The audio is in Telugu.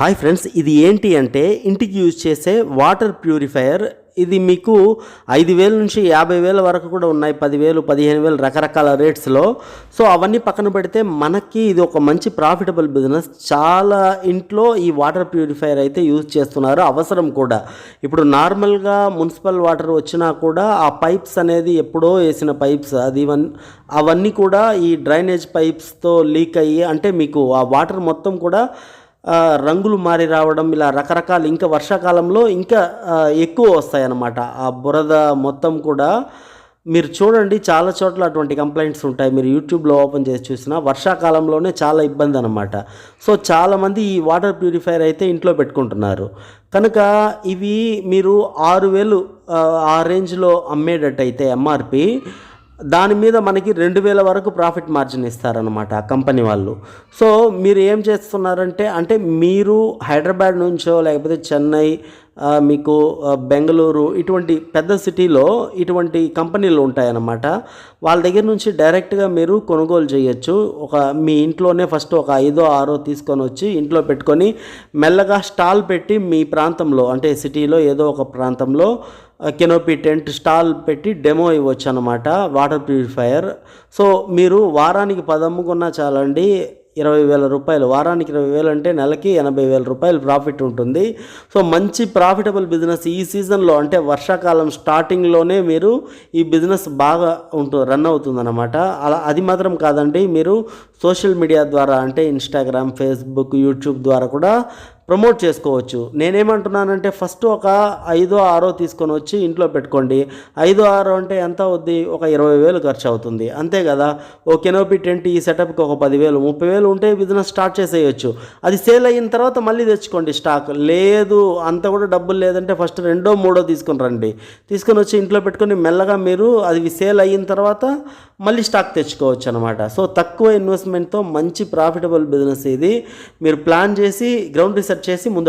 హాయ్ ఫ్రెండ్స్ ఇది ఏంటి అంటే ఇంటికి యూజ్ చేసే వాటర్ ప్యూరిఫైయర్. ఇది మీకు ఐదు వేల నుంచి యాభై వేల వరకు కూడా ఉన్నాయి. పదివేలు పదిహేను వేలు రకరకాల రేట్స్లో. సో అవన్నీ పక్కన పెడితే మనకి ఇది ఒక మంచి ప్రాఫిటబుల్ బిజినెస్. చాలా ఇంట్లో ఈ వాటర్ ప్యూరిఫైయర్ అయితే యూజ్ చేస్తున్నారు. అవసరం కూడా. ఇప్పుడు నార్మల్గా మున్సిపల్ వాటర్ వచ్చినా కూడా ఆ పైప్స్ అనేది ఎప్పుడో వేసిన పైప్స్. అది అవన్నీ కూడా ఈ డ్రైనేజ్ పైప్స్తో లీక్ అయ్యి అంటే మీకు ఆ వాటర్ మొత్తం కూడా రంగులు మారి రావడం ఇలా రకరకాల ఇంకా వర్షాకాలంలో ఇంకా ఎక్కువ వస్తాయన్నమాట. ఆ బురద మొత్తం కూడా మీరు చూడండి చాలా చోట్ల అటువంటి కంప్లైంట్స్ ఉంటాయి. మీరు యూట్యూబ్లో ఓపెన్ చేసి చూసినా వర్షాకాలంలోనే చాలా ఇబ్బంది అనమాట సో చాలామంది ఈ వాటర్ ప్యూరిఫైయర్ అయితే ఇంట్లో పెట్టుకుంటున్నారు. కనుక ఇవి మీరు ఆరు వేలు ఆ, ఆ రేంజ్లో అమ్మేటట్టయితే ఎంఆర్పి దాని మీద మనకి రెండు వేల వరకు ప్రాఫిట్ మార్జిన్ ఇస్తారనమాట ఆ కంపెనీ వాళ్ళు. సో మీరు ఏం చేస్తున్నారంటే అంటే మీరు హైదరాబాద్ నుంచో లేకపోతే చెన్నై మీకు బెంగళూరు ఇటువంటి పెద్ద సిటీలో ఇటువంటి కంపెనీలు ఉంటాయన్నమాట. వాళ్ళ దగ్గర నుంచి డైరెక్ట్గా మీరు కొనుగోలు చేయొచ్చు. ఒక మీ ఇంట్లోనే ఫస్ట్ ఒక ఐదో ఆరో తీసుకొని వచ్చి ఇంట్లో పెట్టుకొని మెల్లగా స్టాల్ పెట్టి మీ ప్రాంతంలో అంటే సిటీలో ఏదో ఒక ప్రాంతంలో కెనోపీ టెంట్ స్టాల్ పెట్టి డెమో ఇవ్వచ్చు అనమాట వాటర్ ప్యూరిఫైయర్ సో మీరు వారానికి పదమ్ముకున్నా చాలండి ఇరవై వేల రూపాయలు. వారానికి ఇరవై వేలు అంటే నెలకి ఎనభై వేల రూపాయలు ప్రాఫిట్ ఉంటుంది. సో మంచి ప్రాఫిటబుల్ బిజినెస్ ఈ సీజన్లో అంటే వర్షాకాలం స్టార్టింగ్లోనే మీరు ఈ బిజినెస్ బాగా ఉంటు రన్ అవుతుందన్నమాట. అలా అది మాత్రం కాదండి మీరు సోషల్ మీడియా ద్వారా అంటే ఇన్స్టాగ్రామ్ ఫేస్బుక్ యూట్యూబ్ ద్వారా కూడా ప్రమోట్ చేసుకోవచ్చు. నేనేమంటున్నానంటే ఫస్ట్ ఒక ఐదో ఆరో తీసుకొని వచ్చి ఇంట్లో పెట్టుకోండి. ఐదో ఆరో అంటే ఎంత అవుద్ది? ఒక ఇరవై వేలు ఖర్చు అవుతుంది అంతే కదా? ఓ కెనోపీ టెంట్ ఈ సెటప్కి ఒక పదివేలు ముప్పై వేలు ఉంటే బిజినెస్ స్టార్ట్ చేసేయచ్చు. అది సేల్ అయిన తర్వాత మళ్ళీ తెచ్చుకోండి స్టాక్. లేదు అంత కూడా డబ్బులు లేదంటే ఫస్ట్ రెండో మూడో తీసుకుని రండి. తీసుకొని వచ్చి ఇంట్లో పెట్టుకొని మెల్లగా మీరు అది సేల్ అయిన తర్వాత మళ్ళీ స్టాక్ తెచ్చుకోవచ్చు అనమాట సో తక్కువ ఇన్వెస్ట్మెంట్తో మంచి ప్రాఫిటబుల్ బిజినెస్ ఇది. మీరు ప్లాన్ చేసి గ్రౌండ్ రీసెర్చ్ చేసి ముందడు